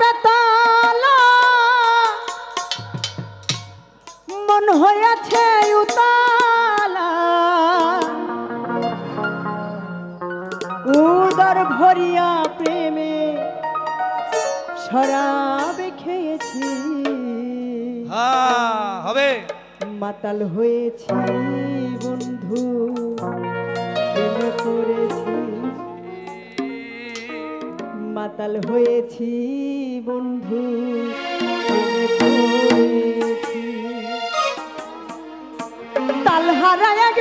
বেতালা। মন হয়েছে উতালা। উদর ভরিয়া প্রেমে শরাব খেয়েছি। হ্যাঁ হবে। মাতাল হয়েছি বন্ধু। পড়েছি মাতাল হয়েছি বন্ধু তাল তালহারা এক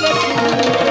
Thank you.